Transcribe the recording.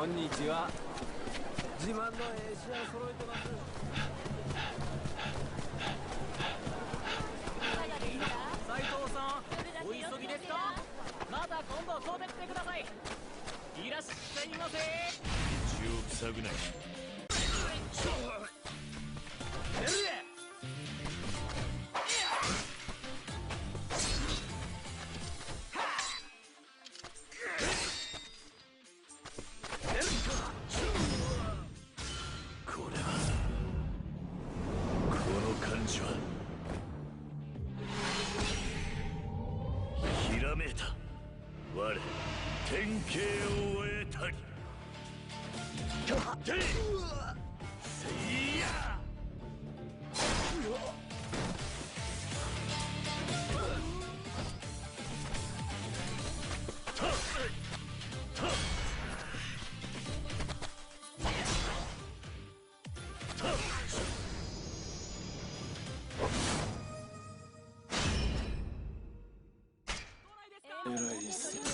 こんにちは。自慢の絵師を揃えてます。斉藤さんお急ぎですか？また今度飛んできてください。いらっしゃいませ。口を塞ぐなひらめた。我天啓を得たりていせいや。たた偉いっす